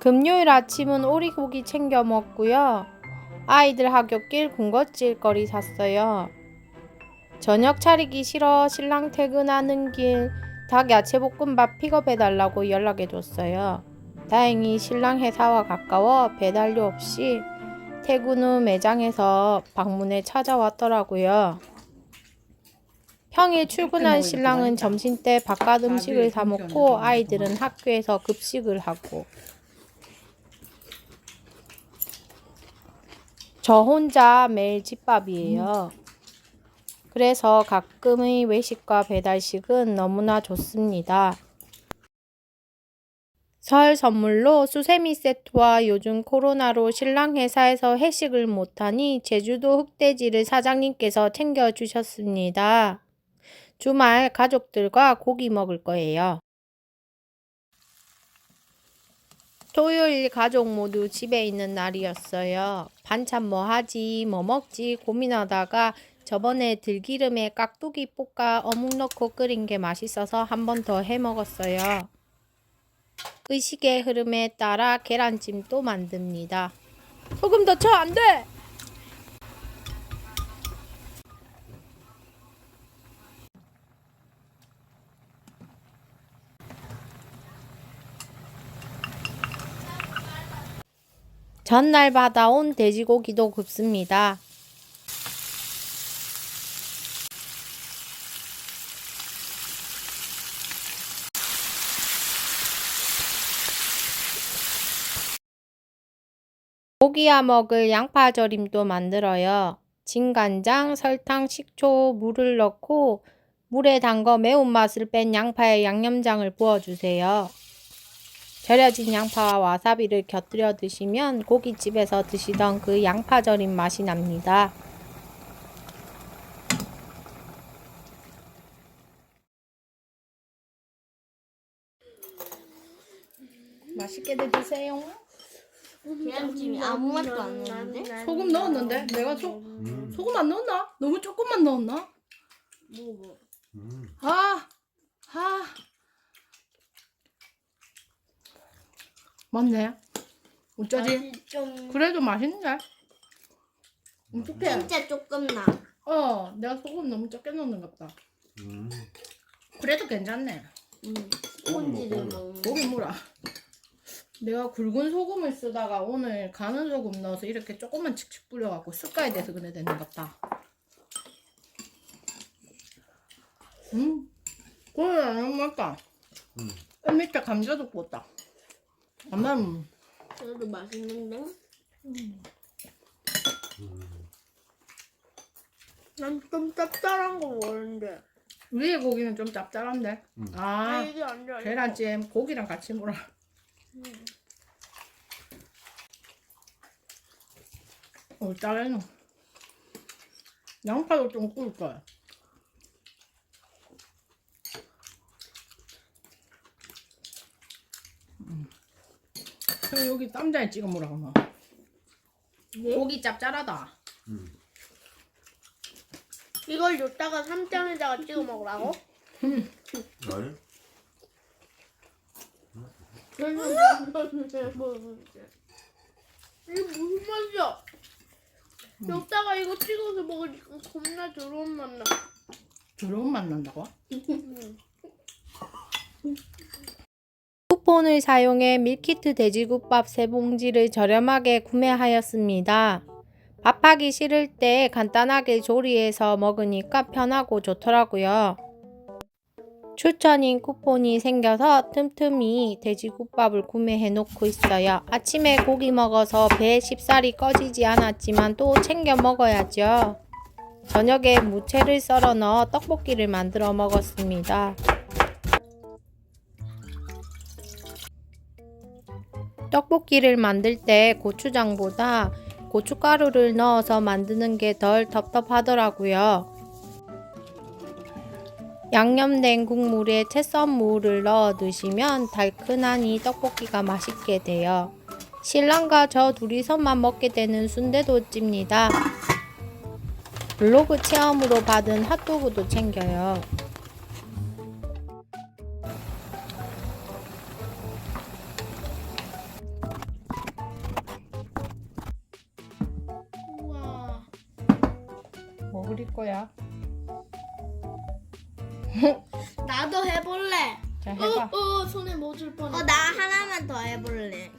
금요일 아침은 오리고기 챙겨 먹고요. 아이들 학교길 군것질거리 샀어요. 저녁 차리기 싫어 신랑 퇴근하는 길 닭 야채볶음밥 픽업해달라고 연락해줬어요. 다행히 신랑 회사와 가까워 배달료 없이 퇴근 후 매장에서 방문에 찾아왔더라고요. 평일 출근한 신랑은 점심때 바깥 음식을 사 먹고 아이들은 학교에서 급식을 하고 저 혼자 매일 집밥이에요. 그래서 가끔의 외식과 배달식은 너무나 좋습니다. 설 선물로 수세미 세트와 요즘 코로나로 신랑 회사에서 회식을 못하니 제주도 흑돼지를 사장님께서 챙겨주셨습니다. 주말 가족들과 고기 먹을 거예요. 토요일 가족 모두 집에 있는 날이었어요. 반찬 뭐 하지, 뭐 먹지 고민하다가 저번에 들기름에 깍두기 볶아 어묵 넣고 끓인 게 맛있어서 한 번 더 해 먹었어요. 의식의 흐름에 따라 계란찜도 만듭니다. 소금 더 쳐, 안 돼! 전날 받아온 돼지고기도 굽습니다. 고기야 먹을 양파절임도 만들어요. 진간장, 설탕, 식초, 물을 넣고 물에 담궈 매운맛을 뺀 양파에 양념장을 부어주세요. 절여진 양파와 와사비를 곁들여 드시면 고깃집에서 드시던 그 양파절임 맛이 납니다. 맛있게들 드세요. 계란찜이 아무 맛도 안 나는데? 소금 넣었는데 내가 소, 음. 소금 안 넣었나? 너무 조금만 넣었나? 뭐 음. 아, 아. 맞네. 어쩌지? 맛이 좀 그래도 맛있는데? 어떡해? 진짜 조금 나. 어, 내가 소금 너무 적게 넣는 것 같다. 음. 그래도 괜찮네. 음. 고기 스폰지를 먹고. 먹는. 고기 물어. 내가 굵은 소금을 쓰다가 오늘 가는 소금 넣어서 이렇게 조금만 칙칙 뿌려갖고 습가에 돼서 그래 되는 것 같다. 음, 고기 너무 맛있다. 음. 맨 밑에 감자도 구웠다. 엄마는 그래도 맛있는데? 음. 난좀 짭짤한 거 먹는데. 위에 고기는 좀 짭짤한데. 음. 아, 이게 안 좋아. 계란찜 고기랑 같이 물어. 음. 어, 짜래노. 양파도 좀 구울 거야. 그래, 여기 쌈장에 찍어 먹으라고 너. 네? 고기 짭짤하다. 음. 이걸 줬다가 삼장에다가 찍어 먹으라고? 아니? 이게 무슨 맛이야? 여기다가 이거 찍어서 먹으니까 겁나 더러운 맛 나. 더러운 맛 난다고? 음. 쿠폰을 사용해 밀키트 돼지국밥 세 봉지를 저렴하게 구매하였습니다. 밥하기 싫을 때 간단하게 조리해서 먹으니까 편하고 좋더라고요. 추천인 쿠폰이 생겨서 틈틈이 돼지국밥을 구매해 놓고 있어요. 아침에 고기 먹어서 배에 쉽사리 꺼지지 않았지만 또 챙겨 먹어야죠. 저녁에 무채를 썰어 넣어 떡볶이를 만들어 먹었습니다. 떡볶이를 만들 때 고추장보다 고춧가루를 넣어서 만드는 게 덜 텁텁하더라고요. 양념된 국물에 채썬무를 넣어 드시면 달큰하니 떡볶이가 맛있게 돼요. 신랑과 저 둘이서만 먹게 되는 순대도집니다. 블로그 체험으로 받은 핫도그도 챙겨요. 우리 거야. 나도 해볼래. 자 해봐. 어, 어, 손에 뭐줄 뻔. 어, 나 하나만 더 해볼래.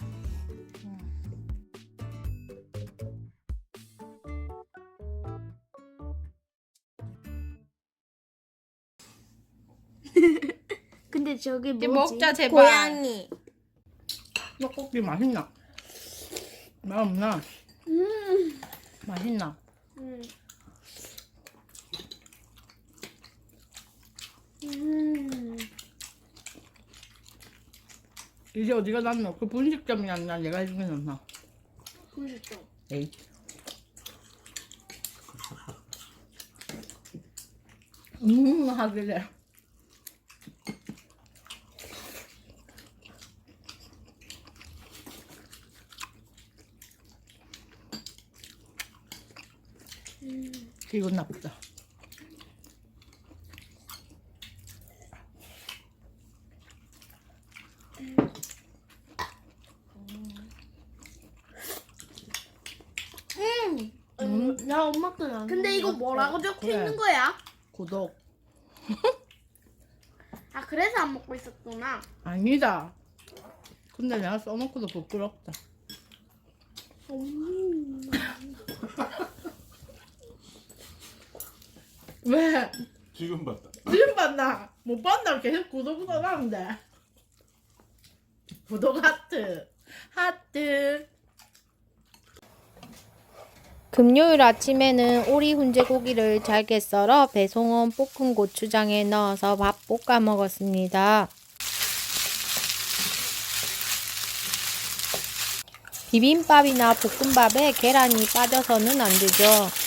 근데 저게 이제 뭐지? 먹자 제발. 고양이. 떡볶이 맛있나? 맛없나? 음. 맛있나? 음. 음. 이제 어디가 났노? 그 분식점이 났나? 내가 해준 게 났나? 그러니까. 에이. 음 하길래. 기분 나쁘다. 음. 나 엄마 거 나. 근데 이거 뭐라고 적혀 그래. 있는 거야? 구독. 아 그래서 안 먹고 있었구나. 아니다. 근데 내가 써놓고도 부끄럽다. 음. 왜? 지금 봤다. 지금 봤나? 못 봤나? 계속 구독 써놨는데. 구독 하트. 하트. 금요일 아침에는 오리 훈제고기를 잘게 썰어 배송온 볶은 고추장에 넣어서 밥 볶아 먹었습니다. 비빔밥이나 볶음밥에 계란이 빠져서는 안 되죠.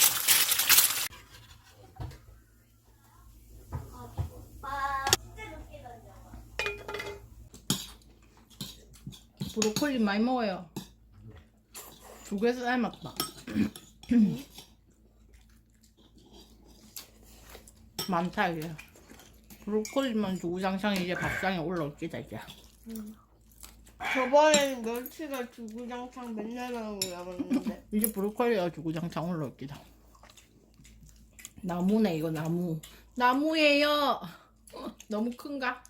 브로콜리 많이 먹어요. 두 개 삶았다. 많다 이게. 브로콜리만 주구장창 이제 밥상에 올라올기다 이제. 저번에는 멸치가 주구장창 맨날 나오고 나왔는데. 이제 브로콜리가 주구장창 올라올기다. 나무네 이거 나무. 나무예요. 너무 큰가?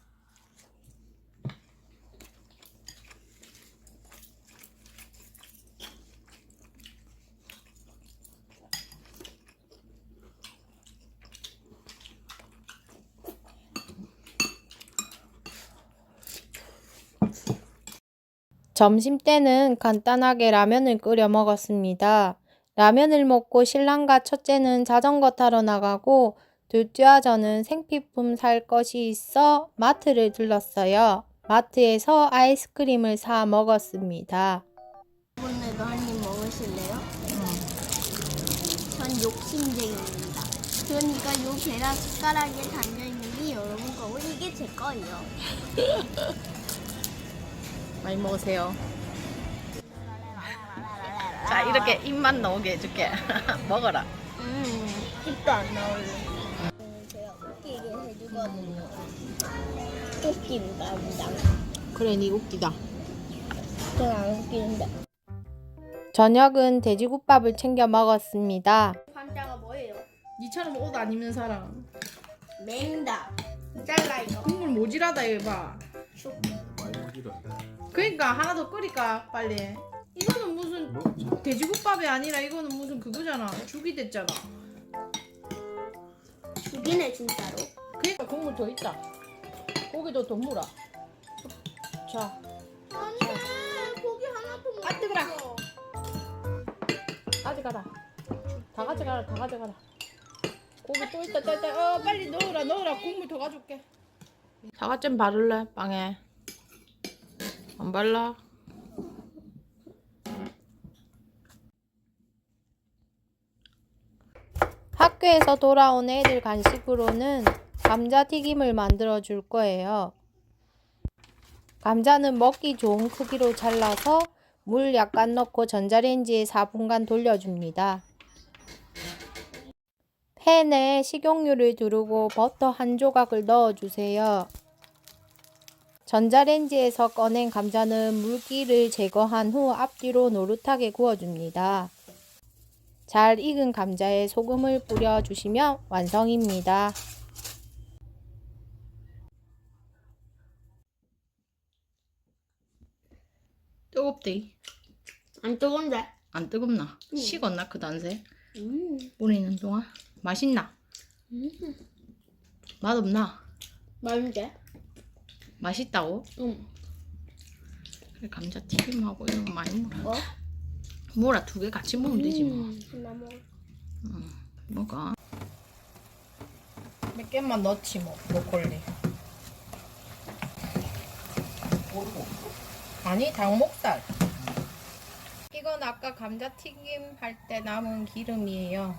점심 때는 간단하게 라면을 끓여 먹었습니다. 라면을 먹고 신랑과 첫째는 자전거 타러 나가고 둘째와 저는 생필품 살 것이 있어 마트를 들렀어요. 마트에서 아이스크림을 사 먹었습니다. 오늘도 한 입 먹으실래요? 전 욕심쟁이입니다. 그러니까 요 계란 숟가락에 담겨있는 게 여러분 거고 이게 제 거예요. 많이 먹으세요. 자, 이렇게 입만 나오게 해줄게. 먹어라. 음, 입도 안 나올래. 제가 웃기게 해주거든요. 웃긴다, 나. 그래, 니 웃기다. 전안 웃기는데. 저녁은 돼지국밥을 챙겨 먹었습니다. 환자가 뭐예요? 니처럼 옷 안 입는 사람. 맨다. 잘라 이거. 국물 모질하다 이거 봐. 많 이. 그러니까 하나 더 끓일까 빨리. 이거는 무슨 먹자. 돼지국밥이 아니라 이거는 무슨 그거잖아. 죽이 됐잖아. 죽이네, 진짜로. 그러니까 국물 더 있다. 고기도 더 물어. 자, 안돼 고기 하나도 못. 아, 뜨거라. 가져가라. 다 가져가라. 다 가져가라. 고기 또 있다. 또 있다. 어, 빨리 넣어라. 넣어라. 국물 더 가져올게. 사과잼 바를래? 빵에. 안 발라? 학교에서 돌아온 애들 간식으로는 감자튀김을 만들어 줄 거예요. 감자는 먹기 좋은 크기로 잘라서 물 약간 넣고 전자레인지에 4분간 돌려줍니다. 팬에 식용유를 두르고 버터 한 조각을 넣어주세요. 전자레인지에서 꺼낸 감자는 물기를 제거한 후 앞뒤로 노릇하게 구워줍니다. 잘 익은 감자에 소금을 뿌려주시면 완성입니다. 뜨겁대. 안 뜨거운데? 안 뜨겁나? 식었나 그 단세? 음. 뿌리는 동안 맛있나? 음. 맛 없나? 맛있는데? 맛있다고? 응. 그래 감자 튀김하고 이런 거 많이 먹어. 어? 뭐라 두 개 같이 먹으면 되지 뭐. 음. 나 먹어. 뭐가? 몇 개만 넣지 뭐 브로콜리. 아니 닭목살. 이건 아까 감자튀김 할 때 남은 기름이에요.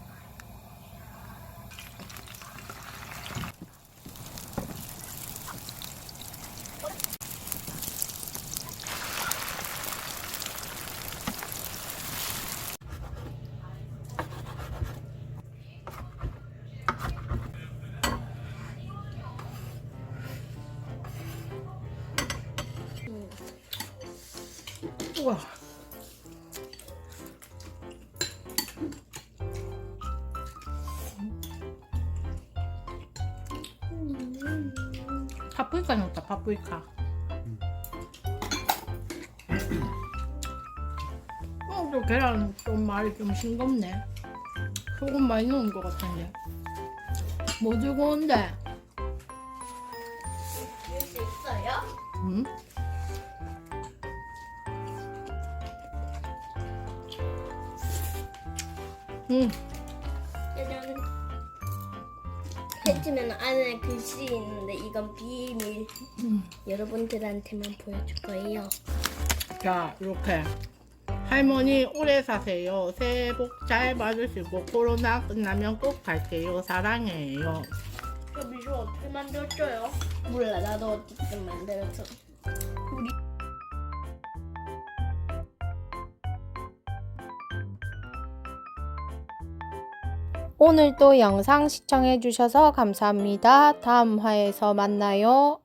파프리카 넣었다 파프리카. 어, 또 계란 좀 말이 좀 싱겁네. 소금 많이 넣은 것 같은데. 뭐 들고 온대? 줄수 있어요? 응? 응. 해주면 안에 글씨 있는데 이건 비밀. 음. 여러분들한테만 보여줄 거예요. 자, 이렇게. 할머니 오래 사세요. 새해 복 잘 받으시고 코로나 끝나면 꼭 갈게요. 사랑해요. 저 미소 어떻게 만들었어요? 몰라 나도 어쨌든 만들어 오늘도 영상 시청해주셔서 감사합니다. 다음 화에서 만나요.